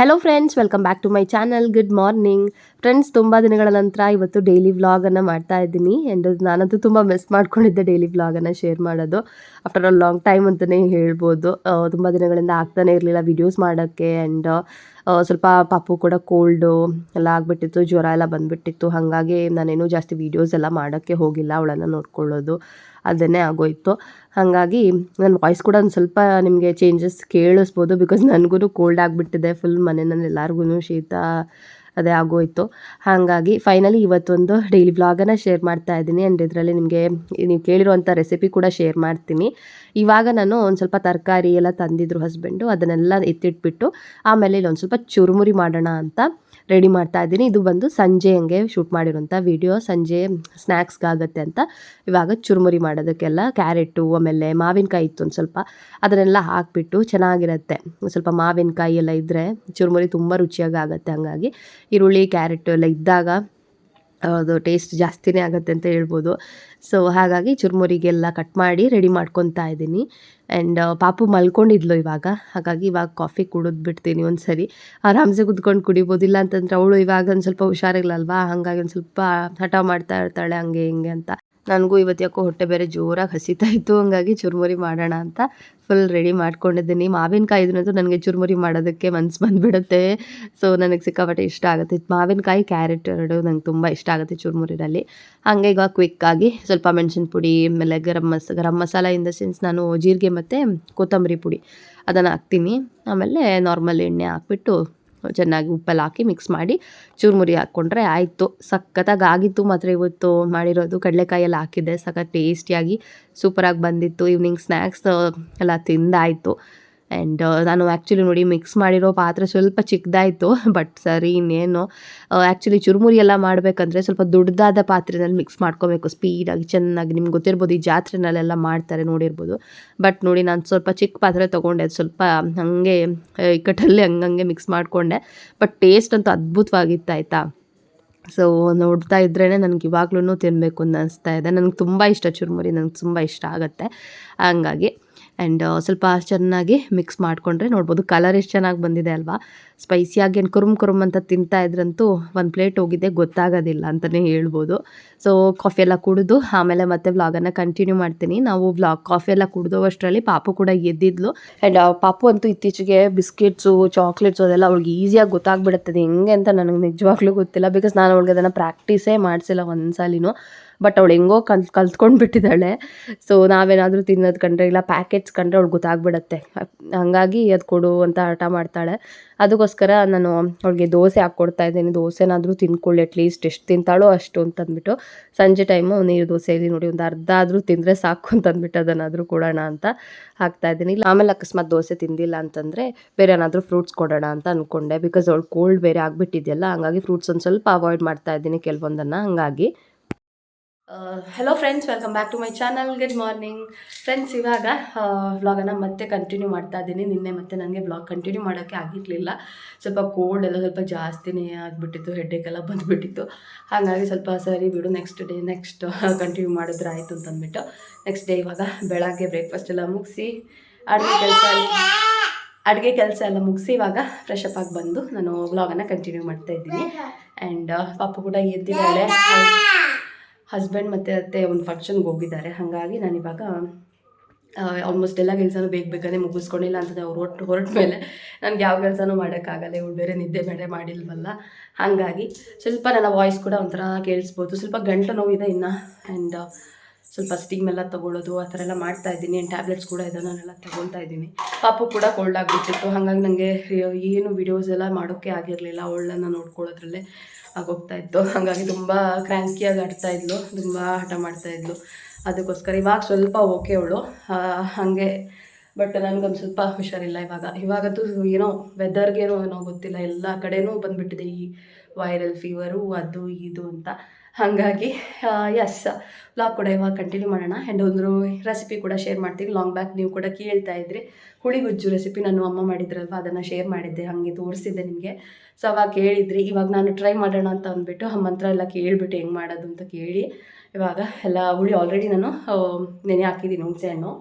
Hello friends welcome back to my channel good morning friends ತುಂಬ ದಿನಗಳ ನಂತರ ಇವತ್ತು ಡೈಲಿ ವ್ಲಾಗನ್ನು ಮಾಡ್ತಾ ಇದ್ದೀನಿ. ಆ್ಯಂಡ್ ನಾನಂತೂ ತುಂಬ ಮಿಸ್ ಮಾಡ್ಕೊಂಡಿದ್ದೆ ಡೈಲಿ ವ್ಲಾಗನ್ನು ಶೇರ್ ಮಾಡೋದು. ಆಫ್ಟರ್ ಅ ಲಾಂಗ್ ಟೈಮ್ ಅಂತಲೇ ಹೇಳ್ಬೋದು. ತುಂಬ ದಿನಗಳಿಂದ ಆಗ್ತಾನೆ ಇರಲಿಲ್ಲ ವಿಡಿಯೋಸ್ ಮಾಡೋಕ್ಕೆ. ಆ್ಯಂಡ್ ಸ್ವಲ್ಪ ಪಾಪು ಕೂಡ ಕೋಲ್ಡು ಎಲ್ಲ ಆಗಿಬಿಟ್ಟಿತ್ತು, ಜ್ವರ ಎಲ್ಲ ಬಂದುಬಿಟ್ಟಿತ್ತು. ಹಾಗಾಗಿ ನಾನೇನು ಜಾಸ್ತಿ ವೀಡಿಯೋಸ್ ಎಲ್ಲ ಮಾಡೋಕ್ಕೆ ಹೋಗಿಲ್ಲ, ಅವಳನ್ನು ನೋಡ್ಕೊಳ್ಳೋದು. ಅದನ್ನೇ ಆಗೋಯಿತು. ಹಾಗಾಗಿ ನನ್ನ ವಾಯ್ಸ್ ಕೂಡ ಒಂದು ಸ್ವಲ್ಪ ನಿಮಗೆ ಚೇಂಜಸ್ ಕೇಳಿಸ್ಬೋದು ಬಿಕಾಸ್ ನನಗೂ ಕೋಲ್ಡ್ ಆಗಿಬಿಟ್ಟಿದೆ ಫುಲ್ ಮನೆಯಲ್ಲಿ ಎಲ್ಲರಿಗೂ ಶೀತ ಅದೇ ಆಗೋಯಿತು. ಹಾಗಾಗಿ ಫೈನಲಿ ಇವತ್ತೊಂದು ಡೈಲಿ ವ್ಲಾಗನ್ನು ಶೇರ್ ಮಾಡ್ತಾ ಇದ್ದೀನಿ ಆ್ಯಂಡ್ ಇದರಲ್ಲಿ ನಿಮಗೆ ನೀವು ಕೇಳಿರುವಂಥ ರೆಸಿಪಿ ಕೂಡ ಶೇರ್ ಮಾಡ್ತೀನಿ. ಇವಾಗ ನಾನು ಒಂದು ಸ್ವಲ್ಪ ತರಕಾರಿ ಎಲ್ಲ ತಂದಿದ್ರು ಹಸ್ಬೆಂಡು ಅದನ್ನೆಲ್ಲ ಎತ್ತಿಟ್ಬಿಟ್ಟು ಆಮೇಲೆ ಇಲ್ಲೊಂದು ಸ್ವಲ್ಪ ಚುರುಮುರಿ ಮಾಡೋಣ ಅಂತ. ರೆಡಿ ಮಾಡ್ತಾ ಇದ್ದೀನಿ. ಇದು ಬಂದು ಸಂಜೆ ಹಂಗೆ ಶೂಟ್ ಮಾಡಿರೋಂಥ ವಿಡಿಯೋ ಸಂಜೆ ಸ್ನ್ಯಾಕ್ಸ್ಗಾಗತ್ತೆ ಅಂತ. ಇವಾಗ ಚುರುಮುರಿ ಮಾಡೋದಕ್ಕೆಲ್ಲ ಕ್ಯಾರೆಟು ಆಮೇಲೆ ಮಾವಿನಕಾಯಿ ಇತ್ತು ಒಂದು ಸ್ವಲ್ಪ. ಅದನ್ನೆಲ್ಲ ಹಾಕಿಬಿಟ್ಟು ಚೆನ್ನಾಗಿರುತ್ತೆ. ಸ್ವಲ್ಪ ಮಾವಿನಕಾಯಿ ಎಲ್ಲ ಇದ್ದರೆ ಚುರುಮುರಿ ತುಂಬ ರುಚಿಯಾಗಿ ಆಗುತ್ತೆ ಹಾಗಾಗಿ. ಈರುಳ್ಳಿ ಕ್ಯಾರೆಟು ಎಲ್ಲ ಇದ್ದಾಗ ಅದು ಟೇಸ್ಟ್ ಜಾಸ್ತಿನೇ ಆಗುತ್ತೆ ಅಂತ ಹೇಳ್ಬೋದು. ಸೊ ಹಾಗಾಗಿ ಚುರುಮುರಿಗೆಲ್ಲ ಕಟ್ ಮಾಡಿ ರೆಡಿ ಮಾಡ್ಕೊತಾ ಇದ್ದೀನಿ. ಆ್ಯಂಡ್ ಪಾಪು ಮಲ್ಕೊಂಡಿದ್ಲು ಇವಾಗ. ಹಾಗಾಗಿ ಇವಾಗ ಕಾಫಿ ಕುಡಿದು ಬಿಡ್ತೀನಿ ಒಂದು ಸರಿ ಆರಾಮ್ಸೆ ಕುತ್ಕೊಂಡು ಕುಡಿಬೋದಿಲ್ಲ ಅಂತಂದ್ರೆ ಅವಳು ಇವಾಗ ಒಂದು ಸ್ವಲ್ಪ ಹುಷಾರಿಲ್ಲಲ್ವಾ ಹಾಗಾಗಿ ಒಂದು ಸ್ವಲ್ಪ ಹಠ ಮಾಡ್ತಾ ಇರ್ತಾಳೆ ಹಂಗೆ ಹಿಂಗೆ ಅಂತ. ನನಗೂ ಇವತ್ತು ಯಾಕೋ ಹೊಟ್ಟೆ ಬೇರೆ ಜೋರಾಗಿ ಹಸಿತಾ ಇತ್ತು, ಹಂಗಾಗಿ ಚುರುಮುರಿ ಮಾಡೋಣ ಅಂತ ಫುಲ್ ರೆಡಿ ಮಾಡ್ಕೊಂಡಿದ್ದೀನಿ. ಮಾವಿನಕಾಯಿ ಇದ್ರಂತೂ ನನಗೆ ಚುರುಮುರಿ ಮಾಡೋದಕ್ಕೆ ಮನ್ಸು ಬಂದುಬಿಡುತ್ತೆ. ಸೊ ನನಗೆ ಸಿಕ್ಕಾಪಟ್ಟೆ ಇಷ್ಟ ಆಗುತ್ತೆ. ಮಾವಿನಕಾಯಿ, ಕ್ಯಾರೆಟ್ ಎರಡು ನಂಗೆ ತುಂಬ ಇಷ್ಟ ಆಗುತ್ತೆ ಚುರುಮುರಿನಲ್ಲಿ. ಹಾಗೆ ಈಗ ಕ್ವಿಕ್ಕಾಗಿ ಸ್ವಲ್ಪ ಮೆಣಸಿನ ಪುಡಿ, ಆಮೇಲೆ ಗರಂ ಮಸ, ಗರಂ ಮಸಾಲ ಇಂದ ಸೆನ್ಸ್ ನಾನು ಜೀರಿಗೆ ಮತ್ತು ಕೊತ್ತಂಬರಿ ಪುಡಿ ಅದನ್ನು ಹಾಕ್ತೀನಿ. ಆಮೇಲೆ ನಾರ್ಮಲ್ ಎಣ್ಣೆ ಹಾಕ್ಬಿಟ್ಟು ಚೆನ್ನಾಗಿ ಉಪ್ಪೆಲ್ಲ ಹಾಕಿ ಮಿಕ್ಸ್ ಮಾಡಿ ಚೂರುಮುರಿ ಹಾಕ್ಕೊಂಡ್ರೆ ಆಯಿತು. ಸಖತ್ತಾಗಿ ಆಗಿತ್ತು ಮಾತ್ರ ಇವತ್ತು ಮಾಡಿರೋದು. ಕಡಲೆಕಾಯಿ ಎಲ್ಲ ಹಾಕಿದ್ದೆ. ಸಖತ್ ಟೇಸ್ಟಿಯಾಗಿ ಸೂಪರಾಗಿ ಬಂದಿತ್ತು. ಈವ್ನಿಂಗ್ ಸ್ನ್ಯಾಕ್ಸ್ ಎಲ್ಲ ತಿಂದಾಯಿತು. ಆ್ಯಂಡ್ ನಾನು ಆ್ಯಕ್ಚುಲಿ ನೋಡಿ ಮಿಕ್ಸ್ ಮಾಡಿರೋ ಪಾತ್ರೆ ಸ್ವಲ್ಪ ಚಿಕ್ಕದಾಯಿತು ಬಟ್ ಸರಿ ಇನ್ನೇನು. ಆ್ಯಕ್ಚುಲಿ ಚುರುಮುರಿ ಎಲ್ಲ ಮಾಡಬೇಕಂದ್ರೆ ಸ್ವಲ್ಪ ದೊಡ್ಡದಾದ ಪಾತ್ರೆನಲ್ಲಿ ಮಿಕ್ಸ್ ಮಾಡ್ಕೋಬೇಕು. ಸ್ಪೀಡಾಗಿ ಚೆನ್ನಾಗಿ ನಿಮ್ಗೆ ಗೊತ್ತಿರ್ಬೋದು ಈ ಜಾತ್ರೆನಲ್ಲೆಲ್ಲ ಮಾಡ್ತಾರೆ ನೋಡಿರ್ಬೋದು. ಬಟ್ ನೋಡಿ ನಾನು ಸ್ವಲ್ಪ ಚಿಕ್ಕ ಪಾತ್ರೆ ತೊಗೊಂಡೆ, ಅದು ಸ್ವಲ್ಪ ಹಾಗೆ ಇಕ್ಕಟ್ಟಲ್ಲಿ ಹಂಗಂಗೆ ಮಿಕ್ಸ್ ಮಾಡಿಕೊಂಡೆ. ಬಟ್ ಟೇಸ್ಟ್ ಅಂತೂ ಅದ್ಭುತವಾಗಿತ್ತು ಆಯಿತಾ? ಸೊ ನೋಡ್ತಾ ಇದ್ರೇ ನನಗೆ ಇವಾಗ್ಲೂ ತಿನ್ನಬೇಕು ಅಂತ ಅನಿಸ್ತಾ ಇದೆ. ನನಗೆ ತುಂಬ ಇಷ್ಟ ಚುರುಮುರಿ ನನಗೆ ತುಂಬ ಇಷ್ಟ ಆಗುತ್ತೆ. ಹಂಗಾಗಿ ಆ್ಯಂಡ್ ಸ್ವಲ್ಪ ಚೆನ್ನಾಗಿ ಮಿಕ್ಸ್ ಮಾಡಿಕೊಂಡ್ರೆ ನೋಡ್ಬೋದು ಕಲರ್ ಎಷ್ಟು ಚೆನ್ನಾಗಿ ಬಂದಿದೆ ಅಲ್ವಾ? ಸ್ಪೈಸಿಯಾಗಿ ಏನು ಕುರುಮ್ ಕುರುಮ್ ಅಂತ ತಿಂತಾ ಇದ್ರಂತೂ ಒಂದು ಪ್ಲೇಟ್ ಹೋಗಿದ್ದೆ ಗೊತ್ತಾಗೋದಿಲ್ಲ ಅಂತಲೇ ಹೇಳ್ಬೋದು. ಸೊ ಕಾಫಿ ಎಲ್ಲ ಕುಡಿದು ಆಮೇಲೆ ಮತ್ತೆ ವ್ಲಾಗನ್ನು ಕಂಟಿನ್ಯೂ ಮಾಡ್ತೀನಿ. ನಾವು ವ್ಲಾಗ್ ಕಾಫಿ ಎಲ್ಲ ಕುಡಿದೋವಷ್ಟರಲ್ಲಿ ಪಾಪು ಕೂಡ ಎದ್ದಿದ್ಲು. ಆ್ಯಂಡ್ ಪಾಪು ಅಂತೂ ಇತ್ತೀಚೆಗೆ ಬಿಸ್ಕೆಟ್ಸು ಚಾಕ್ಲೇಟ್ಸು ಅದೆಲ್ಲ ಅವ್ಳಿಗೆ ಈಸಿಯಾಗಿ ಗೊತ್ತಾಗ್ಬಿಡುತ್ತದೆ. ಹೆಂಗೆ ಅಂತ ನನಗೆ ನಿಜವಾಗ್ಲೂ ಗೊತ್ತಿಲ್ಲ. ಬಿಕಾಸ್ ನಾನು ಅವ್ಳಿಗೆ ಅದನ್ನು ಪ್ರಾಕ್ಟೀಸೇ ಮಾಡಿಸಿಲ್ಲ ಒಂದು ಸಲಿನೂ ಬಟ್ ಅವಳು ಹೆಂಗೋ ಕಲ್, ಕಲ್ತ್ಕೊಂಡು ಬಿಟ್ಟಿದ್ದಾಳೆ. ಸೊ ನಾವೇನಾದರೂ ತಿನ್ನೋದು ಕಂಡ್ರೆ ಇಲ್ಲ ಪ್ಯಾಕೆಟ್ಸ್ ಕಂಡ್ರೆ ಅವಳು ಗೊತ್ತಾಗ್ಬಿಡತ್ತೆ. ಹಾಗಾಗಿ ಅದು ಕೊಡು ಅಂತ ಹಠ ಮಾಡ್ತಾಳೆ. ಅದಕ್ಕೋಸ್ಕರ ನಾನು ಅವಳಿಗೆ ದೋಸೆ ಹಾಕ್ಕೊಡ್ತಾ ಇದ್ದೀನಿ. ದೋಸೆನಾದರೂ ತಿನ್ಕೊಳ್ಳಿ ಅಟ್ಲೀಸ್ಟ್ ಎಷ್ಟು ತಿಂತಾಳೋ ಅಷ್ಟು ಅಂತಂದ್ಬಿಟ್ಟು ಸಂಜೆ ಟೈಮು ನೀರು ದೋಸೆಯಲ್ಲಿ ನೋಡಿ ಒಂದು ಅರ್ಧ ಆದರೂ ತಿಂದರೆ ಸಾಕು ಅಂತಂದ್ಬಿಟ್ಟು ಅದನ್ನಾದರೂ ಕೊಡೋಣ ಅಂತ ಹಾಕ್ತಾ ಇದ್ದೀನಿ. ಇಲ್ಲ, ಆಮೇಲೆ ಅಕಸ್ಮಾತ್ ದೋಸೆ ತಿಂದಿಲ್ಲ ಅಂತಂದರೆ ಬೇರೆ ಏನಾದರೂ ಫ್ರೂಟ್ಸ್ ಕೊಡೋಣ ಅಂತ ಅಂದ್ಕೊಂಡೆ ಬಿಕಾಸ್ ಅವಳು ಕೋಲ್ಡ್ ಬೇರೆ ಆಗಿಬಿಟ್ಟಿದೆಯಲ್ಲ, ಹಂಗಾಗಿ ಫ್ರೂಟ್ಸ್ ಒಂದು ಸ್ವಲ್ಪ ಅವಾಯ್ಡ್ ಮಾಡ್ತಾ ಇದ್ದೀನಿ ಕೆಲವೊಂದನ್ನು. ಹಂಗಾಗಿ hello friends welcome back to my channel good morning friends ಇವಾಗ ವ್ಲಾಗನ್ನು ಮತ್ತೆ ಕಂಟಿನ್ಯೂ ಮಾಡ್ತಾ ಇದ್ದೀನಿ. ನಿನ್ನೆ ಮತ್ತೆ ನನಗೆ ಬ್ಲಾಗ್ ಕಂಟಿನ್ಯೂ ಮಾಡೋಕ್ಕೆ ಆಗಿರಲಿಲ್ಲ. ಸ್ವಲ್ಪ ಕೋಲ್ಡ್ ಎಲ್ಲ ಸ್ವಲ್ಪ ಜಾಸ್ತಿನೇ ಆಗಿಬಿಟ್ಟಿತ್ತು ಹೆಡ್ಡೇಕೆಲ್ಲ ಬಂದುಬಿಟ್ಟಿತ್ತು. ಹಾಗಾಗಿ ಸ್ವಲ್ಪ ಸರಿ ಬಿಡು ನೆಕ್ಸ್ಟ್ ಡೇ ನೆಕ್ಸ್ಟ್ ಕಂಟಿನ್ಯೂ ಮಾಡಿದ್ರೆ ಆಯಿತು ಅಂತಂದ್ಬಿಟ್ಟು ನೆಕ್ಸ್ಟ್ ಡೇ ಇವಾಗ ಬೆಳಗ್ಗೆ ಬ್ರೇಕ್ಫಾಸ್ಟ್ ಎಲ್ಲ ಮುಗಿಸಿ, ಅಡುಗೆ ಕೆಲಸ ಅಡುಗೆ ಕೆಲಸ ಎಲ್ಲ ಮುಗಿಸಿ ಇವಾಗ ಫ್ರೆಶ್ ಅಪ್ ಆಗಿ ಬಂದು ನಾನು ವ್ಲಾಗನ್ನು ಕಂಟಿನ್ಯೂ ಮಾಡ್ತಾ ಇದ್ದೀನಿ. ಆ್ಯಂಡ್ ಪಾಪು ಕೂಡ ಎದ್ದಿದ್ದಾಳೆ. ಹಸ್ಬೆಂಡ್ ಮತ್ತು ಅತ್ತೆ ಒಂದು ಫಂಕ್ಷನ್ಗೆ ಹೋಗಿದ್ದಾರೆ. ಹಾಗಾಗಿ ನಾನು ಇವಾಗ ಆಲ್ಮೋಸ್ಟ್ ಎಲ್ಲ ಕೆಲಸನೂ ಬೇಗ ಬೇಗನೆ ಮುಗಿಸ್ಕೊಂಡಿಲ್ಲ ಅಂತಂದರೆ ಅವ್ರು ಹೊಟ್ಟು ಹೊರಟ ಮೇಲೆ ನನಗೆ ಯಾವ ಕೆಲಸನೂ ಮಾಡೋಕ್ಕಾಗಲ್ಲ. ಇವ್ರು ಬೇರೆ ನಿದ್ದೆ ಬೇರೆ ಮಾಡಿಲ್ವಲ್ಲ. ಹಾಗಾಗಿ ಸ್ವಲ್ಪ ನನ್ನ ವಾಯ್ಸ್ ಕೂಡ ಒಂಥರ ಕೇಳಿಸ್ಬೋದು. ಸ್ವಲ್ಪ ಗಂಟು ನೋವಿದೆ ಇನ್ನು. ಆ್ಯಂಡ್ ಸ್ವಲ್ಪ ಸ್ಟೀಮ್ ಎಲ್ಲ ತಗೊಳ್ಳೋದು, ಆ ಥರ ಎಲ್ಲ ಮಾಡ್ತಾ ಇದ್ದೀನಿ. ಟ್ಯಾಬ್ಲೆಟ್ಸ್ ಕೂಡ ಇದೆ ನಾನೆಲ್ಲ ತೊಗೊಳ್ತಾ ಇದ್ದೀನಿ. ಪಾಪು ಕೂಡ ಕೋಲ್ಡ್ ಆಗಿಬಿಟ್ಟಿತ್ತು. ಹಾಗಾಗಿ ನನಗೆ ಏನು ವಿಡಿಯೋಸ್ ಎಲ್ಲ ಮಾಡೋಕ್ಕೆ ಆಗಿರಲಿಲ್ಲ ಅವಳನ್ನ ನೋಡ್ಕೊಳ್ಳೋದ್ರಲ್ಲೇ ಆಗೋಗ್ತಾ ಇತ್ತು. ಹಾಗಾಗಿ ತುಂಬ ಕ್ರ್ಯಾಂಕಿಯಾಗಿ ಆಡ್ತಾ ಇದ್ಲು. ತುಂಬ ಹಠ ಮಾಡ್ತಾ ಇದ್ಲು. ಅದಕ್ಕೋಸ್ಕರ ಇವಾಗ ಸ್ವಲ್ಪ ಓಕೆ ಅವಳು. ಹಾಗೆ ಬಟ್ ನನಗೊಂದು ಸ್ವಲ್ಪ ಹುಷಾರಿಲ್ಲ ಇವಾಗ. ಇವಾಗಂತೂ ಏನೋ ವೆದರ್ಗೇನೋ ಏನೋ ಗೊತ್ತಿಲ್ಲ. ಎಲ್ಲ ಕಡೆನೂ ಬಂದುಬಿಟ್ಟಿದೆ ಈ ವೈರಲ್ ಫೀವರು ಅದು, ಇದು ಅಂತ. ಹಾಗಾಗಿ ಎಸ್ ವ್ಲಾಗ್ ಕೂಡ ಇವಾಗ ಕಂಟಿನ್ಯೂ ಮಾಡೋಣ. ಆ್ಯಂಡ್ ಒಂದು ರೆಸಿಪಿ ಕೂಡ ಶೇರ್ ಮಾಡ್ತೀನಿ. ಲಾಂಗ್ ಬ್ಯಾಕ್ ನೀವು ಕೂಡ ಕೇಳ್ತಾ ಇದ್ರಿ. ಹುಳಿಗುಜ್ಜು ರೆಸಿಪಿ ನಾನು ಅಮ್ಮ ಮಾಡಿದ್ರಲ್ವ? ಅದನ್ನು ಶೇರ್ ಮಾಡಿದ್ದೆ. ಹಾಗೆ ತೋರಿಸಿದ್ದೆ ನಿಮಗೆ. ಸೊ ಅವಾಗ ಕೇಳಿದ್ರಿ ಇವಾಗ ನಾನು ಟ್ರೈ ಮಾಡೋಣ ಅಂತ ಅಂದ್ಬಿಟ್ಟು ಮಂತ್ರ ಎಲ್ಲ ಕೇಳಿಬಿಟ್ಟು ಹೆಂಗೆ ಮಾಡೋದು ಅಂತ ಕೇಳಿ, ಇವಾಗ ಎಲ್ಲ ಹುಳಿ ಆಲ್ರೆಡಿ ನಾನು ನೆನೆ ಹಾಕಿದ್ದೀನಿ ಹುಣಸೆ ಹಣ್ಣು.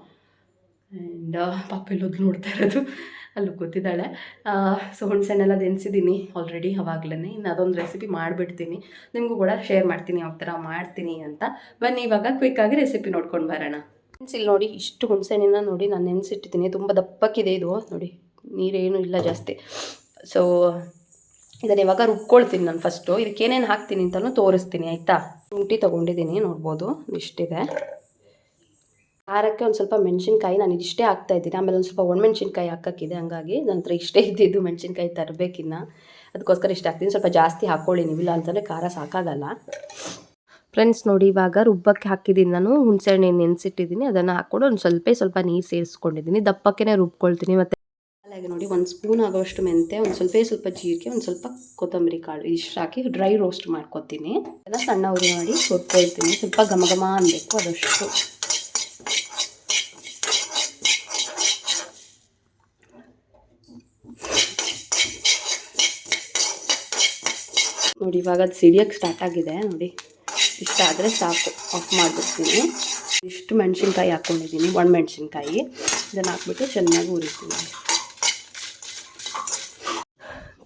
ಆ್ಯಂಡ್ ಪಾಪ ಎಲ್ಲೋದು ನೋಡ್ತಾ ಇರೋದು. ಅಲ್ಲಿ ಕೂತಿದ್ದಾಳೆ ಸೊ ಹುಣಸೆನೆಲ್ಲ ನೆನೆಸಿದ್ದೀನಿ ಆಲ್ರೆಡಿ ಅವಾಗ್ಲೇ ಇನ್ನು ಅದೊಂದು ರೆಸಿಪಿ ಮಾಡಿಬಿಡ್ತೀನಿ. ನಿಮಗೂ ಕೂಡ ಶೇರ್ ಮಾಡ್ತೀನಿ ಯಾವ ಥರ ಮಾಡ್ತೀನಿ ಅಂತ. ಬನ್ನಿ, ಇವಾಗ ಕ್ವಿಕ್ಕಾಗಿ ರೆಸಿಪಿ ನೋಡ್ಕೊಂಡು ಬರೋಣ. ಇಲ್ಲಿ ನೋಡಿ ಇಷ್ಟು ಹುಣಸೆಹಣ್ಣಿನ ನೋಡಿ ನಾನು ನೆನೆಸಿಟ್ಟಿದ್ದೀನಿ. ತುಂಬ ದಪ್ಪಕ್ಕಿದೆ ಇದು. ನೋಡಿ, ನೀರೇನು ಇಲ್ಲ ಜಾಸ್ತಿ. ಸೊ ಇದನ್ನು ಇವಾಗ ರುಬ್ಕೊಳ್ತೀನಿ ನಾನು ಫಸ್ಟು ಇದಕ್ಕೆ ಏನೇನು ಹಾಕ್ತೀನಿ ಅಂತಲೂ ತೋರಿಸ್ತೀನಿ, ಆಯಿತಾ? ಶುಂಠಿ ತೊಗೊಂಡಿದ್ದೀನಿ, ನೋಡ್ಬೋದು. ಇಷ್ಟಿದೆ. ಖಾರಕ್ಕೆ ಒಂದು ಸ್ವಲ್ಪ ಮೆಣಸಿನ್ಕಾಯಿ ನಾನು ಇಷ್ಟೇ ಹಾಕ್ತಾ ಇದ್ದೀನಿ. ಆಮೇಲೆ ಒಂದು ಸ್ವಲ್ಪ ಒಣಮೆಣ್ಸಿನ್ಕಾಯಿ ಹಾಕೋಕ್ಕಿದೆ. ಹಂಗಾಗಿ ನನ್ನ ಹತ್ರ ಇಷ್ಟೇ ಇದ್ದಿದ್ದು ಮೆಣಸಿನ್ಕಾಯಿ ತರಬೇಕಿನ್ನ. ಅದಕ್ಕೋಸ್ಕರ ಇಷ್ಟ ಹಾಕ್ತೀನಿ. ಸ್ವಲ್ಪ ಜಾಸ್ತಿ ಹಾಕ್ಕೊಳ್ಳಿ ನೀವಿಲ್ಲ ಅಂತಂದರೆ ಖಾರ ಸಾಕಾಗಲ್ಲ. ಫ್ರೆಂಡ್ಸ್ ನೋಡಿ ಇವಾಗ ರುಬ್ಬಕ್ಕೆ ಹಾಕಿದ್ದೀನಿ ನಾನು. ಹುಣಸೆಹಣ್ಣೆ ನೆನೆಸಿಟ್ಟಿದ್ದೀನಿ. ಅದನ್ನು ಹಾಕ್ಕೊಂಡು ಒಂದು ಸ್ವಲ್ಪ ಸ್ವಲ್ಪ ನೀರು ಸೇರಿಸ್ಕೊಂಡಿದ್ದೀನಿ. ದಪ್ಪಕ್ಕೆ ರುಬ್ಕೊಳ್ತೀನಿ. ಮತ್ತು ಹಾಗೆ ನೋಡಿ ಒಂದು ಸ್ಪೂನ್ ಆಗೋಷ್ಟು ಮೆಂತೆ, ಒಂದು ಸ್ವಲ್ಪ ಸ್ವಲ್ಪ ಜೀರಿಗೆ, ಒಂದು ಸ್ವಲ್ಪ ಕೊತ್ತಂಬರಿ ಕಾಳು ಇಷ್ಟು ಹಾಕಿ ಡ್ರೈ ರೋಸ್ಟ್ ಮಾಡ್ಕೊತೀನಿ. ಎಲ್ಲ ಸಣ್ಣ ಉರಿ ಮಾಡಿ ಹುರ್ಕೊಳ್ತೀನಿ. ಸ್ವಲ್ಪ ಘಮ ಘಮ ಅನ್ನಬೇಕು ಅದಷ್ಟು. ನೋಡಿ, ಇವಾಗ ಅದು ಸಿಡಿಯೋಕ್ಕೆ ಸ್ಟಾರ್ಟ್ ಆಗಿದೆ, ನೋಡಿ. ಇಷ್ಟ ಆದರೆ ಸಾಕು ಆಫ್ ಮಾಡಿಬಿಡ್ತೀನಿ. ಇಷ್ಟು ಮೆಣಸಿನ್ಕಾಯಿ ಹಾಕ್ಕೊಂಡಿದ್ದೀನಿ ಒಣ ಮೆಣಸಿನ್ಕಾಯಿ. ಇದನ್ನು ಹಾಕ್ಬಿಟ್ಟು ಚೆನ್ನಾಗಿ ಉರಿತೀನಿ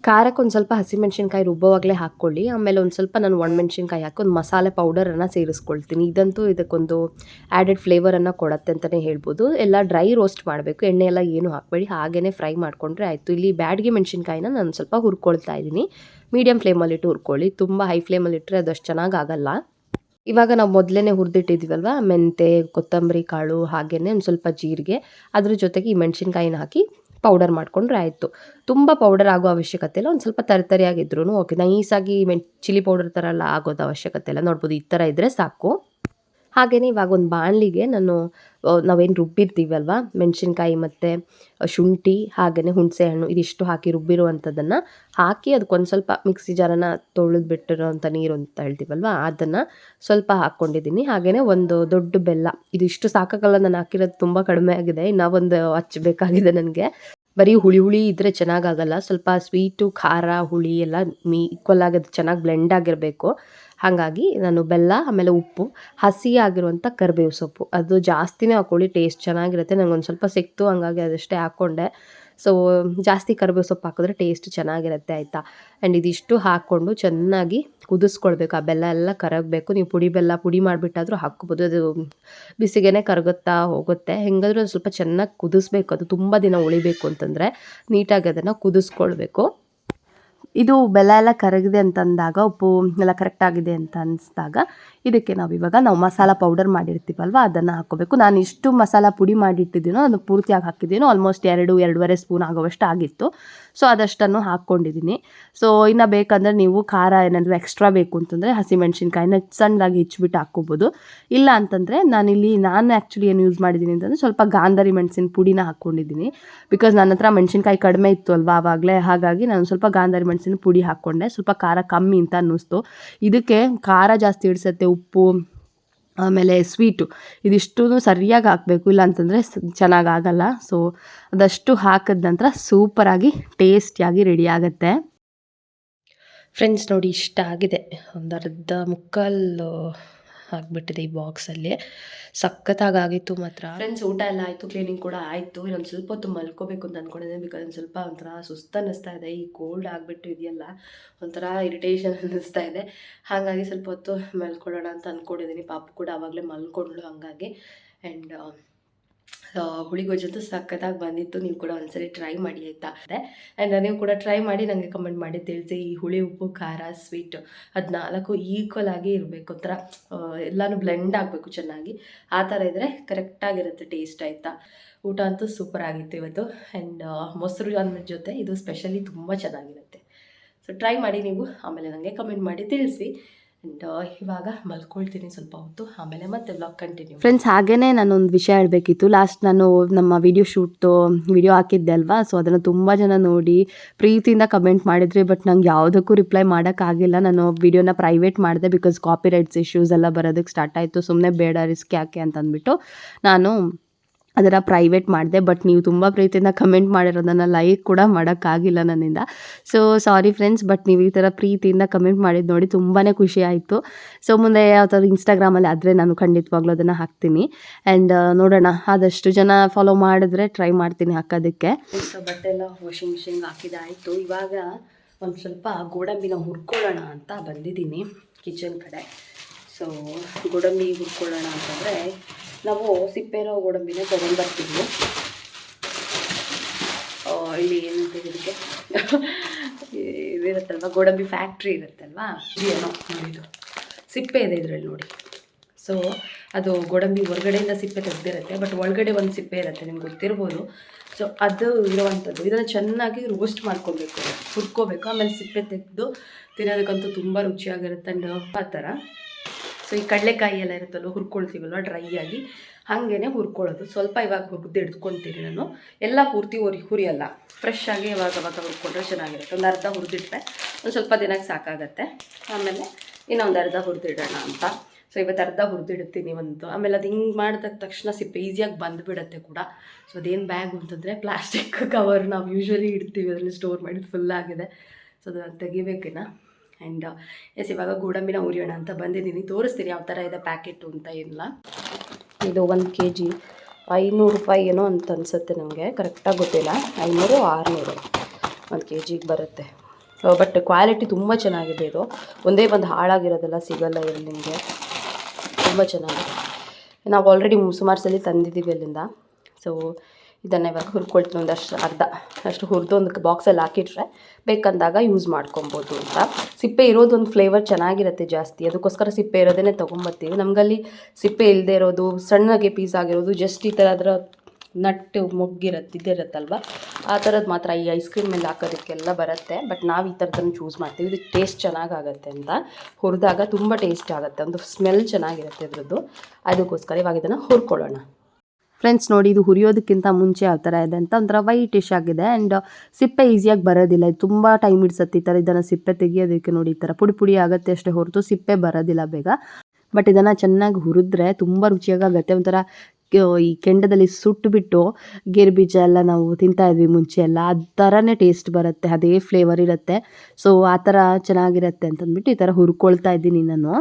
ಖಾರಕ್ಕೆ ಒಂದು ಸ್ವಲ್ಪ ಹಸಿಮೆಣ್ಸಿನ್ಕಾಯಿ ರುಬ್ಬೋವಾಗಲೇ ಹಾಕ್ಕೊಳ್ಳಿ. ಆಮೇಲೆ ಒಂದು ಸ್ವಲ್ಪ ನಾನು ಒಣಮೆಣ್ಸಿನ್ಕಾಯಿ ಹಾಕಿ ಒಂದು ಮಸಾಲೆ ಪೌಡರನ್ನು ಸೇರಿಸ್ಕೊಳ್ತೀನಿ. ಇದಂತೂ ಇದಕ್ಕೊಂದು ಆ್ಯಡೆಡ್ ಫ್ಲೇವರನ್ನು ಕೊಡತ್ತೆ ಅಂತಲೇ ಹೇಳ್ಬೋದು. ಎಲ್ಲ ಡ್ರೈ ರೋಸ್ಟ್ ಮಾಡಬೇಕು. ಎಣ್ಣೆ ಎಲ್ಲ ಏನು ಹಾಕಬೇಡಿ. ಹಾಗೇ ಫ್ರೈ ಮಾಡಿಕೊಂಡ್ರೆ ಆಯಿತು. ಇಲ್ಲಿ ಬ್ಯಾಡ್ಗೆ ಮೆಣಸಿನ್ಕಾಯಿನ ನಾನು ಸ್ವಲ್ಪ ಹುರ್ಕೊಳ್ತಾ ಇದ್ದೀನಿ. ಮೀಡಿಯಮ್ ಫ್ಲೇಮಲ್ಲಿಟ್ಟು ಹುರ್ಕೊಳ್ಳಿ. ತುಂಬ ಹೈ ಫ್ಲೇಮಲ್ಲಿ ಇಟ್ಟರೆ ಅದಷ್ಟು ಚೆನ್ನಾಗಿ ಆಗಲ್ಲ. ಇವಾಗ ನಾವು ಮೊದಲೇ ಹುರಿದಿಟ್ಟಿದ್ದೀವಲ್ವ ಮೆಂತೆ, ಕೊತ್ತಂಬರಿ, ಕಾಳು ಹಾಗೆಯೇ ಒಂದು ಸ್ವಲ್ಪ ಜೀರಿಗೆ, ಅದ್ರ ಜೊತೆಗೆ ಈ ಮೆಣಸಿನ್ಕಾಯಿನ ಹಾಕಿ ಪೌಡರ್ ಮಾಡಿಕೊಂಡ್ರೆ ಆಯಿತು. ತುಂಬ ಪೌಡರ್ ಆಗೋ ಅವಶ್ಯಕತೆ ಇಲ್ಲ. ಒಂದು ಸ್ವಲ್ಪ ತರಿತರಿಯಾಗಿದ್ರೂ ಓಕೆ. ನೈಸಾಗಿ ಮೆಣ್, ಚಿಲ್ಲಿ ಪೌಡರ್ ಥರ ಎಲ್ಲ ಆಗೋದು ಅವಶ್ಯಕತೆ ಇಲ್ಲ. ನೋಡ್ಬೋದು ಈ ಥರ ಇದ್ದರೆ ಸಾಕು. ಹಾಗೆಯೇ ಇವಾಗ ಒಂದು ಬಾಣಲಿಗೆ ನಾನು ನಾವೇನು ರುಬ್ಬಿರ್ತೀವಲ್ವ? ಮೆಣಸಿನ್ಕಾಯಿ ಮತ್ತು ಶುಂಠಿ ಹಾಗೆಯೇ ಹುಣಸೆ ಹಣ್ಣು ಇದಿಷ್ಟು ಹಾಕಿ ರುಬ್ಬಿರುವಂಥದ್ದನ್ನು ಹಾಕಿ ಅದಕ್ಕೊಂದು ಸ್ವಲ್ಪ ಮಿಕ್ಸಿ ಜಾರನ್ನು ತೊಳೆದು ಬಿಟ್ಟಿರೋಂಥ ನೀರು ಅಂತ ಹೇಳ್ತೀವಲ್ವ? ಅದನ್ನು ಸ್ವಲ್ಪ ಹಾಕ್ಕೊಂಡಿದ್ದೀನಿ. ಹಾಗೆಯೇ ಒಂದು ದೊಡ್ಡ ಬೆಲ್ಲ, ಇದಿಷ್ಟು ಸಾಕಾಗಲ್ಲ, ನಾನು ಹಾಕಿರೋದು ತುಂಬ ಕಡಿಮೆ ಆಗಿದೆ. ಇನ್ನೊಂದು ಹಚ್ಚಬೇಕಾಗಿದೆ ನನಗೆ. ಬರೀ ಹುಳಿ ಹುಳಿ ಇದ್ದರೆ ಚೆನ್ನಾಗಾಗಲ್ಲ. ಸ್ವಲ್ಪ ಸ್ವೀಟು, ಖಾರ, ಹುಳಿ ಎಲ್ಲ ಮೀ, ಈಕ್ವಲ್ ಆಗೋದು ಚೆನ್ನಾಗಿ ಬ್ಲೆಂಡ್ ಆಗಿರಬೇಕು. ಹಾಗಾಗಿ ನಾನು ಬೆಲ್ಲ, ಆಮೇಲೆ ಉಪ್ಪು ಹಸಿ ಆಗಿರುವಂಥ ಕರಿಬೇವು ಸೊಪ್ಪು. ಅದು ಜಾಸ್ತಿನೇ ಹಾಕ್ಕೊಳ್ಳಿ, ಟೇಸ್ಟ್ ಚೆನ್ನಾಗಿರುತ್ತೆ. ನಂಗೆ ಸ್ವಲ್ಪ ಸಿಕ್ತು, ಹಂಗಾಗಿ ಅದಷ್ಟೇ ಹಾಕ್ಕೊಂಡೆ. ಸೊ ಜಾಸ್ತಿ ಕರಿಬೇವು ಸೊಪ್ಪು ಹಾಕಿದ್ರೆ ಟೇಸ್ಟ್ ಚೆನ್ನಾಗಿರುತ್ತೆ, ಆಯಿತಾ? ಆ್ಯಂಡ್ ಇದಿಷ್ಟು ಹಾಕ್ಕೊಂಡು ಚೆನ್ನಾಗಿ ಕುದಿಸ್ಕೊಳ್ಬೇಕು. ಆ ಬೆಲ್ಲ ಎಲ್ಲ ಕರಗಬೇಕು. ನೀವು ಪುಡಿ ಬೆಲ್ಲ, ಪುಡಿ ಮಾಡಿಬಿಟ್ಟಾದರೂ ಹಾಕ್ಬೋದು. ಅದು ಬಿಸಿಗೆನೇ ಕರಗುತ್ತಾ ಹೋಗುತ್ತೆ. ಹೆಂಗಾದ್ರೂ ಸ್ವಲ್ಪ ಚೆನ್ನಾಗಿ ಕುದಿಸ್ಬೇಕು. ಅದು ತುಂಬ ದಿನ ಉಳಿಬೇಕು ಅಂತಂದರೆ ನೀಟಾಗಿ ಅದನ್ನು ಕುದಿಸ್ಕೊಳ್ಬೇಕು. ಇದು ಬೆಲ್ಲ ಎಲ್ಲ ಕರಗಿದೆ ಅಂತಂದಾಗ ಉಪ್ಪು ಎಲ್ಲ ಕರೆಕ್ಟಾಗಿದೆ ಅಂತ ಅನಿಸ್ದಾಗ ಇದಕ್ಕೆ ನಾವು ಇವಾಗ ನಾವು ಮಸಾಲ ಪೌಡರ್ ಮಾಡಿರ್ತೀವಲ್ವ, ಅದನ್ನು ಹಾಕೋಬೇಕು. ನಾನು ಇಷ್ಟು ಮಸಾಲ ಪುಡಿ ಮಾಡಿಟ್ಟಿದ್ದೀನೋ, ಅದನ್ನು ಪೂರ್ತಿಯಾಗಿ ಹಾಕಿದ್ದೀನೋ ಆಲ್ಮೋಸ್ಟ್ ಎರಡು, ಎರಡೂವರೆ ಸ್ಪೂನ್ ಆಗೋವಷ್ಟು ಆಗಿತ್ತು. ಸೊ ಅದಷ್ಟನ್ನು ಹಾಕ್ಕೊಂಡಿದ್ದೀನಿ ಸೊ ಇನ್ನು ಬೇಕಂದರೆ ನೀವು ಖಾರ ಏನಾದರೂ ಎಕ್ಸ್ಟ್ರಾ ಬೇಕು ಅಂತಂದರೆ ಹಸಿಮೆಣ್ಸಿನ್ಕಾಯಿನ ಸಣ್ಣದಾಗಿ ಹೆಚ್ಚಿಬಿಟ್ಟು ಹಾಕ್ಕೋಬೋದು ಇಲ್ಲ ಅಂತಂದರೆ ನಾನಿಲ್ಲಿ, ನಾನು ಆ್ಯಕ್ಚುಲಿ ಏನು ಯೂಸ್ ಮಾಡಿದ್ದೀನಿ ಅಂತಂದರೆ ಸ್ವಲ್ಪ ಗಾಂಧರಿ ಮೆಣಸಿನ ಪುಡಿನ ಹಾಕ್ಕೊಂಡಿದ್ದೀನಿ ಬಿಕಾಸ್ ನನ್ನ ಹತ್ರ ಮೆಣಸಿನ್ಕಾಯಿ ಕಡಿಮೆ ಇತ್ತು ಅಲ್ವಾ ಆವಾಗಲೇ ಹಾಗಾಗಿ ನಾನು ಸ್ವಲ್ಪ ಗಾಂಧರಿ ಮೆಣಸಿನ ಪುಡಿ ಹಾಕ್ಕೊಂಡೆ ಸ್ವಲ್ಪ ಖಾರ ಕಮ್ಮಿ ಅಂತ ಅನ್ನಿಸ್ತು. ಇದಕ್ಕೆ ಖಾರ ಜಾಸ್ತಿ ಹಿಡ್ಸತ್ತೆ ಉಪ್ಪು, ಆಮೇಲೆ ಸ್ವೀಟು. ಇದಿಷ್ಟೂ ಸರಿಯಾಗಿ ಹಾಕಬೇಕು. ಇಲ್ಲ ಅಂತಂದರೆ ಚೆನ್ನಾಗಿ ಆಗಲ್ಲ. ಸೊ, ಅದಷ್ಟು ಹಾಕಿದ ನಂತರ ಸೂಪರಾಗಿ, ಟೇಸ್ಟಿಯಾಗಿ ರೆಡಿ ಆಗುತ್ತೆ. ಫ್ರೆಂಡ್ಸ್ ನೋಡಿ ಇಷ್ಟ ಆಗಿದೆ. ಒಂದು ಅರ್ಧ ಮುಕ್ಕಾಲು ಆಗಿಬಿಟ್ಟಿದೆ ಈ ಬಾಕ್ಸಲ್ಲಿ. ಸಖತ್ತಾಗಿತ್ತು ಮಾತ್ರ. ಫ್ರೆಂಡ್ಸ್ ಊಟ ಎಲ್ಲ ಆಯಿತು ಕ್ಲೀನಿಂಗ್ ಕೂಡ ಆಯಿತು. ಇನ್ನೊಂದು ಸ್ವಲ್ಪ ಹೊತ್ತು ಮಲ್ಕೋಬೇಕು ಅಂತ ಅಂದ್ಕೊಂಡಿದ್ದೆ ಬಿಕಾಸ್ ಒಂದು ಸ್ವಲ್ಪ ಒಂಥರ ಸುಸ್ತು ಅನ್ನಿಸ್ತಾ ಇದೆ. ಈ ಕೋಲ್ಡ್ ಆಗಿಬಿಟ್ಟು ಇದೆಯಲ್ಲ, ಒಂಥರ ಇರಿಟೇಷನ್ ಅನ್ನಿಸ್ತಾ ಇದೆ. ಹಾಗಾಗಿ ಸ್ವಲ್ಪ ಹೊತ್ತು ಮಲ್ಕೊಳ್ಳೋಣ ಅಂತ ಅಂದ್ಕೊಂಡಿದ್ದೀನಿ ಪಾಪು ಕೂಡ ಆವಾಗಲೇ ಮಲ್ಕೊಂಡ್ಳು ಹಾಗಾಗಿ. ಆ್ಯಂಡ್ ಹುಳಿಗೊಜ್ಜಂತೂ ಸಖತ್ತಾಗಿ ಬಂದಿತ್ತು. ನೀವು ಕೂಡ ಒಂದ್ಸರಿ ಟ್ರೈ ಮಾಡಿ ಆಯಿತಾ? ಆ್ಯಂಡ್ ನೀವು ಕೂಡ ಟ್ರೈ ಮಾಡಿ ನನಗೆ ಕಮೆಂಟ್ ಮಾಡಿ ತಿಳಿಸಿ. ಈ ಹುಳಿ, ಉಪ್ಪು, ಖಾರ ಸ್ವೀಟ್ ಅದು ಈಕ್ವಲ್ ಆಗಿ ಇರಬೇಕು ಒಂಥರ ಎಲ್ಲನೂ ಬ್ಲೆಂಡ್ ಆಗಬೇಕು ಚೆನ್ನಾಗಿ. ಆ ಥರ ಇದ್ದರೆ ಕರೆಕ್ಟಾಗಿರುತ್ತೆ ಟೇಸ್ಟ್ ಆಯಿತಾ? ಊಟ ಅಂತೂ ಸೂಪರ್ ಆಗಿತ್ತು ಇವತ್ತು. ಆ್ಯಂಡ್ ಮೊಸರು ಅನ್ನದ ಜೊತೆ ಇದು ಸ್ಪೆಷಲಿ ತುಂಬ ಚೆನ್ನಾಗಿರುತ್ತೆ. ಸೊ ಟ್ರೈ ಮಾಡಿ ನೀವು. ಆಮೇಲೆ ನನಗೆ ಕಮೆಂಟ್ ಮಾಡಿ ತಿಳಿಸಿ. ಆ್ಯಂಡ್ ಇವಾಗ ಮಲ್ಕೊಳ್ತೀನಿ ಸ್ವಲ್ಪ ಹೊತ್ತು. ಆಮೇಲೆ ಮತ್ತೆ ಬ್ಲಾಗ್ ಕಂಟಿನ್ಯೂ ಫ್ರೆಂಡ್ಸ್ ಹಾಗೇ ನಾನೊಂದು ವಿಷಯ ಹೇಳಬೇಕಿತ್ತು. ಲಾಸ್ಟ್ ನಾನು ನಮ್ಮ ವಿಡಿಯೋ ಶೂಟ್ದು ವಿಡಿಯೋ ಹಾಕಿದ್ದೆ ಅಲ್ವಾ? ಸೊ ಅದನ್ನು ತುಂಬ ಜನ ನೋಡಿ ಪ್ರೀತಿಯಿಂದ ಕಮೆಂಟ್ ಮಾಡಿದ್ರಿ ಬಟ್ ನಂಗೆ ಯಾವುದಕ್ಕೂ ರಿಪ್ಲೈ ಮಾಡೋಕ್ಕಾಗಿಲ್ಲ ನಾನು ವಿಡಿಯೋನ ಪ್ರೈವೇಟ್ ಮಾಡಿದೆ ಬಿಕಾಸ್ ಕಾಪಿ ರೈಟ್ಸ್ ಇಶ್ಯೂಸ್ ಎಲ್ಲ ಬರೋದಕ್ಕೆ ಸ್ಟಾರ್ಟ್ ಆಯಿತು. ಸುಮ್ಮನೆ ಬೇಡ ರಿಸ್ಕ್ ಯಾಕೆ ಅಂತಂದ್ಬಿಟ್ಟು ನಾನು ಅದರ ಪ್ರೈವೇಟ್ ಮಾಡಿದೆ ಬಟ್ ನೀವು ತುಂಬ ಪ್ರೀತಿಯಿಂದ ಕಮೆಂಟ್ ಮಾಡಿರೋದನ್ನು ಲೈಕ್ ಕೂಡ ಮಾಡೋಕ್ಕಾಗಿಲ್ಲ ನನ್ನಿಂದ. ಸೊ ಸಾರಿ ಫ್ರೆಂಡ್ಸ್ ಬಟ್ ನೀವು ಈ ಥರ ಪ್ರೀತಿಯಿಂದ ಕಮೆಂಟ್ ಮಾಡಿದ್ದು ನೋಡಿ ತುಂಬಾ ಖುಷಿ ಆಯಿತು. ಸೊ ಮುಂದೆ ಯಾವ್ದಾದ್ರು ಇನ್ಸ್ಟಾಗ್ರಾಮಲ್ಲಿ ಆದರೆ ನಾನು ಖಂಡಿತವಾಗ್ಲೂ ಅದನ್ನು ಹಾಕ್ತೀನಿ. ಆ್ಯಂಡ್ ನೋಡೋಣ, ಆದಷ್ಟು ಜನ ಫಾಲೋ ಮಾಡಿದ್ರೆ ಟ್ರೈ ಮಾಡ್ತೀನಿ ಹಾಕೋದಕ್ಕೆ. ಸೊ ಬಟ್ಟೆ ಎಲ್ಲ ವಾಷಿಂಗ್ ಮಿಷಿನ್ ಹಾಕಿದಾಯಿತು ಇವಾಗ ಒಂದು ಸ್ವಲ್ಪ ಗೋಡಂಬಿನ ಹುರ್ಕೊಳ್ಳೋಣ ಅಂತ ಬಂದಿದ್ದೀನಿ ಕಿಚನ್ ಕಡೆ. ಸೊ ಗೋಡಂಬಿ ಹುರ್ಕೊಳ್ಳೋಣ ಅಂತಂದರೆ ನಾವು ಸಿಪ್ಪೆರೋ ಗೋಡಂಬಿನೇ ತೊಗೊಂಡ್ಬರ್ತಿದ್ವಿ ಬರ್ತೀವಿ. ಆ, ಇಲ್ಲಿ ಏನಂತ ಇದಕ್ಕೆ ಇದಿರುತ್ತಲ್ವ ಗೋಡಂಬಿ ಫ್ಯಾಕ್ಟ್ರಿ ಇರುತ್ತಲ್ವಾ? ಏನೋ ಇದು ಸಿಪ್ಪೆ ಇದೆ ಇದರಲ್ಲಿ ನೋಡಿ. ಸೊ ಅದು ಗೋಡಂಬಿ ಹೊರಗಡೆಯಿಂದ ಸಿಪ್ಪೆ ತೆಗ್ದಿರುತ್ತೆ ಬಟ್ ಒಳಗಡೆ ಒಂದು ಸಿಪ್ಪೆ ಇರುತ್ತೆ ನಿಮ್ಗೆ ಗೊತ್ತಿರ್ಬೋದು. ಸೊ ಅದು ಇರುವಂಥದ್ದು. ಇದನ್ನು ಚೆನ್ನಾಗಿ ರೋಸ್ಟ್ ಮಾಡ್ಕೋಬೇಕು. ಹುರ್ಕೋಬೇಕು. ಆಮೇಲೆ ಸಿಪ್ಪೆ ತೆಗೆದು ತಿನ್ನೋದಕ್ಕಂತೂ ತುಂಬ ರುಚಿಯಾಗಿರುತ್ತೆ. ಅಂಡ್ ಆ ಥರ. ಸೊ ಈ ಕಡಲೆಕಾಯಿ ಎಲ್ಲ ಇರುತ್ತಲ್ವ, ಹುರ್ಕೊಳ್ತೀವಲ್ವ ಡ್ರೈ ಆಗಿ, ಹಾಗೇನೆ ಹುರ್ಕೊಳ್ಳೋದು. ಸ್ವಲ್ಪ ಇವಾಗ ಹುರಿದು ಹಿಡ್ಕೊತೀನಿ ನಾನು. ಎಲ್ಲ ಪೂರ್ತಿ ಹುರಿ, ಹುರಿಯಲ್ಲ. ಫ್ರೆಶ್ ಆಗಿ ಇವಾಗ ಅವಾಗ ಹುರ್ಕೊಂಡ್ರೆ ಚೆನ್ನಾಗಿರುತ್ತೆ. ಒಂದು ಅರ್ಧ ಹುರಿದಿಟ್ರೆ ಒಂದು ಸ್ವಲ್ಪ ದಿನಕ್ಕೆ ಸಾಕಾಗತ್ತೆ. ಆಮೇಲೆ ಇನ್ನೊಂದು ಅರ್ಧ ಹುರಿದಿಡೋಣ ಅಂತ. ಸೊ ಇವತ್ತು ಅರ್ಧ ಹುರಿದಿಡ್ತೀನಿ ಒಂದು. ಆಮೇಲೆ ಅದು ಹಿಂಗೆ ಮಾಡಿದ ತಕ್ಷಣ ಸಿಪ್ಪೆ ಈಸಿಯಾಗಿ ಬಂದುಬಿಡತ್ತೆ ಕೂಡ. ಸೊ ಅದೇನು ಬ್ಯಾಗ್ ಅಂತಂದರೆ ಪ್ಲಾಸ್ಟಿಕ್ ಕವರ್ ನಾವು ಯೂಶ್ವಲಿ ಇಡ್ತೀವಿ, ಅದರಲ್ಲಿ ಸ್ಟೋರ್ ಮಾಡಿದ್ದು ಫುಲ್ ಆಗಿದೆ. ಸೊ ಅದನ್ನು ತೆಗಿಬೇಕಿನ್ನ. ಆ್ಯಂಡ್ ಎಸ್ ಇವಾಗ ಗೋಡಂಬಿನ ಉರಿಯೋಣ ಅಂತ ಬಂದಿದ್ದೀನಿ. ತೋರಿಸ್ತೀನಿ ಯಾವ ಥರ ಇದೆ ಪ್ಯಾಕೆಟು ಅಂತ ಇಲ್ಲ ಇದು ಒಂದು ಕೆ ಜಿ ಐನೂರು ರೂಪಾಯಿ ಏನೋ ಅಂತ ಅನಿಸುತ್ತೆ ನಮಗೆ. ಕರೆಕ್ಟಾಗಿ ಗೊತ್ತಿಲ್ಲ. ಐನೂರು, ಆರುನೂರು ಒಂದು ಕೆ ಜಿಗೆ ಬರುತ್ತೆ ಬಟ್ ಕ್ವಾಲಿಟಿ ತುಂಬ ಚೆನ್ನಾಗಿದೆ ಇದು. ಒಂದೇ ಒಂದು ಹಾಳಾಗಿರೋದೆಲ್ಲ ಸಿಗಲ್ಲ ಇಲ್ಲಿ ನಿಮಗೆ. ತುಂಬ ಚೆನ್ನಾಗಿದೆ. ನಾವು ಆಲ್ರೆಡಿ ಸುಮಾರು ಸಲ ತಂದಿದ್ದೀವಿ ಅಲ್ಲಿಂದ. ಸೊ ಇದನ್ನು ಇವಾಗ ಹುರ್ಕೊಳ್ತೀನಿ ಒಂದಷ್ಟು ಅರ್ಧ, ಅಷ್ಟು ಹುರಿದು ಒಂದು ಬಾಕ್ಸಲ್ಲಿ ಹಾಕಿಟ್ರೆ ಬೇಕಂದಾಗ ಯೂಸ್ ಮಾಡ್ಕೊಬೋದು ಅಂತ. ಸಿಪ್ಪೆ ಇರೋದು ಒಂದು ಫ್ಲೇವರ್ ಚೆನ್ನಾಗಿರುತ್ತೆ ಜಾಸ್ತಿ. ಅದಕ್ಕೋಸ್ಕರ ಸಿಪ್ಪೆ ಇರೋದನ್ನೇ ತೊಗೊಂಬರ್ತೀವಿ ನಮಗಲ್ಲಿ ಸಿಪ್ಪೆ ಇಲ್ಲದೆ ಇರೋದು, ಸಣ್ಣಗೆ ಪೀಸ್ ಆಗಿರೋದು ಜಸ್ಟ್ ಈ ಥರ ಅದರ ನಟ್ಟು ಮೊಗ್ಗಿರತ್ತೆ, ಇದಿರುತ್ತಲ್ವ? ಆ ಥರದ್ದು ಮಾತ್ರ ಈ ಐಸ್ ಕ್ರೀಮ್ ಮೇಲೆ ಹಾಕೋದಕ್ಕೆಲ್ಲ ಬರುತ್ತೆ. ಬಟ್ ನಾವು ಈ ಥರದನ್ನು ಚೂಸ್ ಮಾಡ್ತೀವಿ. ಇದು ಟೇಸ್ಟ್ ಚೆನ್ನಾಗಾಗತ್ತೆ ಅಂತ. ಹುರಿದಾಗ ತುಂಬ ಟೇಸ್ಟ್ ಆಗುತ್ತೆ. ಒಂದು ಸ್ಮೆಲ್ ಚೆನ್ನಾಗಿರುತ್ತೆ ಇದರದ್ದು. ಅದಕ್ಕೋಸ್ಕರ ಇವಾಗ ಇದನ್ನು ಹುರ್ಕೊಳ್ಳೋಣ. ಫ್ರೆಂಡ್ಸ್ ನೋಡಿ ಇದು ಹುರಿಯೋದಕ್ಕಿಂತ ಮುಂಚೆ ಯಾವ ಥರ ಇದೆ ಅಂತ ಒಂಥರ ವೈಟಿಶ್ ಆಗಿದೆ ಆ್ಯಂಡ್ ಸಿಪ್ಪೆ ಈಸಿಯಾಗಿ ಬರೋದಿಲ್ಲ. ಇದು ತುಂಬ ಟೈಮ್ ಹಿಡ್ಸತ್ತೆ ಈ ಥರ ಇದನ್ನು ಸಿಪ್ಪೆ ತೆಗಿಯೋದಕ್ಕೆ ನೋಡಿ ಈ ಥರ ಪುಡಿ ಪುಡಿ ಆಗುತ್ತೆ ಅಷ್ಟೇ ಹೊರತು ಸಿಪ್ಪೆ ಬರೋದಿಲ್ಲ ಬೇಗ. ಬಟ್ ಇದನ್ನು ಚೆನ್ನಾಗಿ ಹುರಿದ್ರೆ ತುಂಬ ರುಚಿಯಾಗುತ್ತೆ ಒಂಥರ ಈ ಕೆಂಡದಲ್ಲಿ ಸುಟ್ಟುಬಿಟ್ಟು ಗೇರು ಬೀಜ ಎಲ್ಲ ನಾವು ತಿಂತಾ ಇದ್ವಿ ಮುಂಚೆ ಎಲ್ಲ ಆ ಥರನೇ ಟೇಸ್ಟ್ ಬರುತ್ತೆ, ಅದೇ ಫ್ಲೇವರ್ ಇರುತ್ತೆ. ಸೊ ಆ ಥರ ಚೆನ್ನಾಗಿರುತ್ತೆ ಅಂತಂದ್ಬಿಟ್ಟು ಈ ಥರ ಹುರ್ಕೊಳ್ತಾ ಇದ್ದೀನಿ ನಾನು.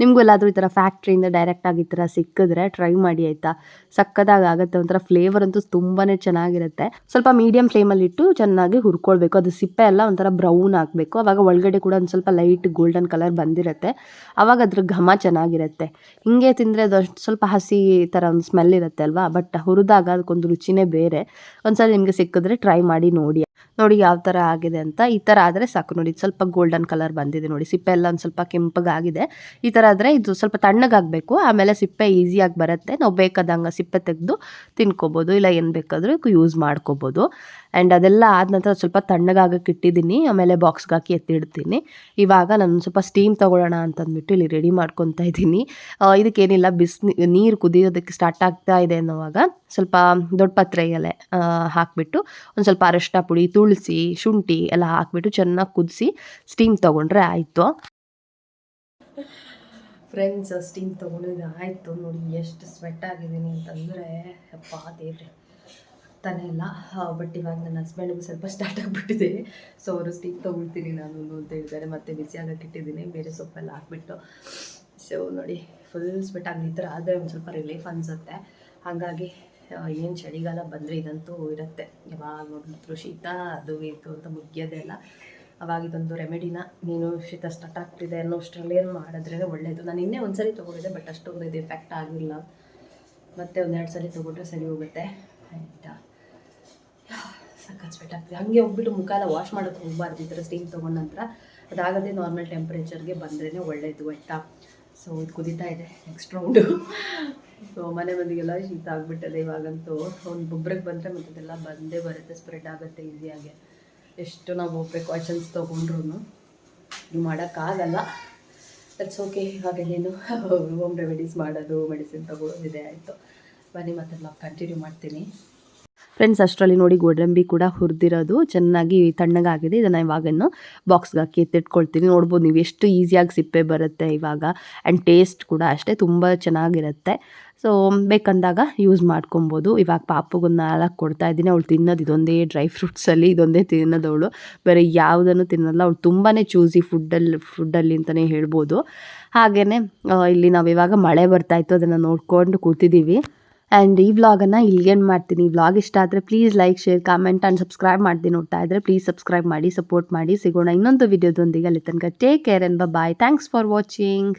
ನಿಮಗೂ ಎಲ್ಲಾದರೂ ಈ ಥರ ಫ್ಯಾಕ್ಟ್ರಿಯಿಂದ ಡೈರೆಕ್ಟಾಗಿ ಈ ಥರ ಸಿಕ್ಕಿದ್ರೆ ಟ್ರೈ ಮಾಡಿ ಆಯಿತಾ? ಸಕ್ಕದಾಗಿ ಆಗುತ್ತೆ ಒಂಥರ ಫ್ಲೇವರ್ ಅಂತೂ ತುಂಬಾ ಚೆನ್ನಾಗಿರುತ್ತೆ. ಸ್ವಲ್ಪ ಮೀಡಿಯಮ್ ಫ್ಲೇಮಲ್ಲಿ ಇಟ್ಟು ಚೆನ್ನಾಗಿ ಹುರ್ಕೊಳ್ಬೇಕು. ಅದು ಸಿಪ್ಪೆ ಎಲ್ಲ ಒಂಥರ ಬ್ರೌನ್ ಆಗಬೇಕು. ಆವಾಗ ಒಳಗಡೆ ಕೂಡ ಒಂದು ಸ್ವಲ್ಪ ಲೈಟ್ ಗೋಲ್ಡನ್ ಕಲರ್ ಬಂದಿರುತ್ತೆ. ಆವಾಗ ಅದ್ರ ಘಮ ಚೆನ್ನಾಗಿರುತ್ತೆ. ಹಿಂಗೆ ತಿಂದರೆ ಅದು ಸ್ವಲ್ಪ ಹಸಿ ಥರ ಒಂದು ಸ್ಮೆಲ್ ಇರುತ್ತೆ ಅಲ್ವಾ? ಬಟ್ ಹುರಿದಾಗ ಅದಕ್ಕೊಂದು ರುಚಿನೇ ಬೇರೆ. ಒಂದ್ಸಲ ನಿಮಗೆ ಸಿಕ್ಕಿದ್ರೆ ಟ್ರೈ ಮಾಡಿ ನೋಡಿ. ನೋಡಿ ಯಾವ ಥರ ಆಗಿದೆ ಅಂತ ಈ ಥರ ಆದರೆ ಸಾಕು ನೋಡಿ. ಸ್ವಲ್ಪ ಗೋಲ್ಡನ್ ಕಲರ್ ಬಂದಿದೆ ನೋಡಿ. ಸಿಪ್ಪೆ ಎಲ್ಲ ಒಂದು ಸ್ವಲ್ಪ ಕೆಂಪಗಾಗಿದೆ ಈ ಥರ ಆದರೆ ಇದು ಸ್ವಲ್ಪ ತಣ್ಣಗಾಗಬೇಕು. ಆಮೇಲೆ ಸಿಪ್ಪೆ ಈಸಿಯಾಗಿ ಬರುತ್ತೆ. ನಾವು ಬೇಕಾದಂಗೆ ಸಿಪ್ಪೆ ತೆಗೆದು ತಿನ್ಕೋಬೋದು. ಇಲ್ಲ ಏನು ಬೇಕಾದರೂ ಯೂಸ್ ಮಾಡ್ಕೋಬೋದು. ಆ್ಯಂಡ್ ಅದೆಲ್ಲ ಆದ ನಂತರ ಸ್ವಲ್ಪ ತಣ್ಣಗಾಗಕ್ಕೆ ಇಟ್ಟಿದ್ದೀನಿ. ಆಮೇಲೆ ಬಾಕ್ಸ್ಗೆ ಹಾಕಿ ಎತ್ತಿಡ್ತೀನಿ. ಇವಾಗ ನಾನು ಸ್ವಲ್ಪ ಸ್ಟೀಮ್ ತೊಗೊಳ್ಳೋಣ ಅಂತಂದ್ಬಿಟ್ಟು ಇಲ್ಲಿ ರೆಡಿ ಮಾಡ್ಕೊತಾ ಇದ್ದೀನಿ. ಇದಕ್ಕೇನಿಲ್ಲ. ಬಿಸಿ, ನೀರು ಕುದಿಯೋದಕ್ಕೆ ಸ್ಟಾರ್ಟ್ ಆಗ್ತಾ ಇದೆ ಅನ್ನೋವಾಗ ಸ್ವಲ್ಪ ದೊಡ್ಡ ಪತ್ರೆ ಎಲೆ ಹಾಕಿಬಿಟ್ಟು ಒಂದು ಸ್ವಲ್ಪ ಅರಶಿನ ಪುಡಿ ತುಳಸಿ ಶುಂಠಿ ಎಲ್ಲ ಹಾಕ್ಬಿಟ್ಟು ಚೆನ್ನಾಗಿ ಕುದಿಸಿ ಸ್ಟೀಮ್ ತಗೊಂಡ್ರೆ ಆಯಿತು. ಫ್ರೆಂಡ್ಸ್ ಸ್ಟೀಮ್ ತೊಗೊಂಡಿದ್ದು ಆಯಿತು. ನೋಡಿ ಎಷ್ಟು ಸ್ವೆಟ್ ಆಗಿದ್ದೀನಿ ಅಂತಂದರೆ ಅಪ್ಪ ದೇವ್ರೆ. ತಾನೇ ಇಲ್ಲ. ಬಟ್ ಇವಾಗ ನನ್ನ ಹಸ್ಬೆಂಡ್ಗೂ ಸ್ವಲ್ಪ ಸ್ಟಾರ್ಟ್ ಆಗಿಬಿಟ್ಟಿದೆ. ಸೊ ಅವರು ಸ್ಟೀಮ್ ತೊಗೊಳ್ತೀನಿ ನಾನು ಅಂತ ಹೇಳಿದ್ದಾರೆ ಮತ್ತೆ ಬಿಸಿ ಆಗಕ್ಕೆ ಇಟ್ಟಿದ್ದೀನಿ. ಬೇರೆ ಸೊಪ್ಪೆಲ್ಲ ಹಾಕ್ಬಿಟ್ಟು. ಸೊ ನೋಡಿ ಫುಲ್ ಸ್ವೆಟ್ ಆಗಿ ಈ ಥರ ಆದರೆ ಒಂದು ಸ್ವಲ್ಪ ರಿಲೀಫ್ ಅನಿಸುತ್ತೆ. ಹಾಗಾಗಿ ಏನು ಚಳಿಗಾಲ ಬಂದರೆ ಇದಂತೂ ಇರುತ್ತೆ. ಯಾವಾಗ ನೋಡಿದ್ರು ಶೀತ, ಅದು ಇದು ಅಂತ ಮುಗಿಯೋದೇ ಅವಾಗ ಇದೊಂದು ರೆಮಿಡಿನ ನೀನು ಶೀತ ಸ್ಟಾರ್ಟ್ ಆಗ್ತಿದೆ ಅನ್ನೋ ಅಷ್ಟರಲ್ಲಿ ಏನು ಮಾಡಿದ್ರೆ ಒಳ್ಳೆಯದು ನಾನು ಇನ್ನೇ ಒಂದು ಸರಿ ತೊಗೊಂಡಿದ್ದೆ ಬಟ್ ಅಷ್ಟೊಂದು ಇದು ಎಫೆಕ್ಟ್ ಆಗಿಲ್ಲ. ಮತ್ತೆ ಒಂದೆರಡು ಸರಿ ತೊಗೊಂಡ್ರೆ ಸರಿ ಹೋಗುತ್ತೆ. ಆ್ಯಂಡ್ ಸಖತ್ ಸ್ವೆಟ್ ಆಗ್ತದೆ. ಹಾಗೆ ಹೋಗ್ಬಿಟ್ಟು ಮುಖ ವಾಶ್ ಮಾಡೋಕ್ಕೆ ಹೋಗಬಾರ್ದು. ಈ ಥರ ಸ್ಟೀಮ್ ತೊಗೊಂಡ ನಂತರ ಅದಾಗದೇ ನಾರ್ಮಲ್ ಟೆಂಪ್ರೇಚರ್ಗೆ ಬಂದ್ರೇ ಒಳ್ಳೆಯದು ಆಯಿತಾ? ಸೊ ಇದು ಕುದೀತಾ ಇದೆ. ನೆಕ್ಸ್ಟ್ ರೌಂಡು ಸೊ ಮನೆ ಮಂದಿಗೆಲ್ಲ ಶೀತ ಆಗಿಬಿಟ್ಟದೆ, ಇವಾಗಂತೂ ಒಂದು ಬುಬ್ರಿಗೆ ಬಂದರೆ ಮತ್ತೆ ಅದೆಲ್ಲ ಬಂದೇ ಬರುತ್ತೆ ಸ್ಪ್ರೆಡ್ ಆಗುತ್ತೆ ಈಸಿಯಾಗಿ ಎಷ್ಟು ನಾವು ಪ್ರಿಕಾಷನ್ಸ್ ತೊಗೊಂಡ್ರು ನೀವು ಮಾಡೋಕ್ಕಾಗಲ್ಲ ದಟ್ಸ್ ಓಕೆ ನೀನು ಹೋಮ್ ರೆಮಿಡೀಸ್ ಮಾಡೋದು ಮೆಡಿಸಿನ್ ತಗೊಳ್ಳೋದಿದೆ ಆಯಿತು. ಬನ್ನಿ ಮತ್ತೆ ನಾವು ಕಂಟಿನ್ಯೂ ಮಾಡ್ತೀನಿ. ಫ್ರೆಂಡ್ಸ್ ಅಷ್ಟರಲ್ಲಿ ನೋಡಿ ಗೋಡಂಬಿ ಕೂಡ ಹುರಿದಿರೋದು. ಚೆನ್ನಾಗಿ ತಣ್ಣಗಾಗಿದೆ. ಇದನ್ನು ಇವಾಗನ್ನು ಬಾಕ್ಸ್ಗೆ ಹಾಕಿ ಎತ್ತಿಟ್ಕೊಳ್ತೀನಿ. ನೋಡ್ಬೋದು ನೀವು ಎಷ್ಟು ಈಸಿಯಾಗಿ ಸಿಪ್ಪೆ ಬರುತ್ತೆ ಇವಾಗ. ಆ್ಯಂಡ್ ಟೇಸ್ಟ್ ಕೂಡ ಅಷ್ಟೇ ತುಂಬ ಚೆನ್ನಾಗಿರುತ್ತೆ. ಸೊ ಬೇಕಂದಾಗ ಯೂಸ್ ಮಾಡ್ಕೊಬೋದು. ಇವಾಗ ಪಾಪುಗೊಂದು ನಾಲ್ಕು ಕೊಡ್ತಾ ಇದ್ದೀನಿ. ಅವಳು ತಿನ್ನೋದು ಇದೊಂದೇ ಡ್ರೈ ಫ್ರೂಟ್ಸಲ್ಲಿ ಇದೊಂದೇ ತಿನ್ನೋದವಳು. ಬೇರೆ ಯಾವುದನ್ನು ತಿನ್ನಲ್ಲ. ಅವಳು ತುಂಬಾ ಚೂಸಿ ಫುಡ್ಡಲ್ಲಿ ಫುಡ್ಡಲ್ಲಿ ಅಂತಲೇ ಹೇಳ್ಬೋದು. ಹಾಗೆಯೇ ಇಲ್ಲಿ ನಾವು ಇವಾಗ ಮಳೆ ಬರ್ತಾಯಿತ್ತು ಅದನ್ನು ನೋಡ್ಕೊಂಡು ಕೂತಿದ್ದೀವಿ ಆ್ಯಂಡ್ ಈ ವ್ಲಾಗನ್ನು ಇಲ್ಲಿಗೇನು ಮಾಡ್ತೀನಿ. ವ್ಲಾಗ್ ಇಷ್ಟ ಆದರೆ please like share comment and subscribe ಮಾಡ್ತೀನಿ ನೋಡ್ತಾ ಇದ್ದರೆ ಪ್ಲೀಸ್ ಸಬ್ಸ್ಕ್ರೈಬ್ ಮಾಡಿ ಸಪೋರ್ಟ್ ಮಾಡಿ ಸಿಗೋಣ ಇನ್ನೊಂದು ವಿಡಿಯೋದೊಂದಿಗೆ ಅಲ್ಲಿ ತನಕ. Take care and bye thanks for watching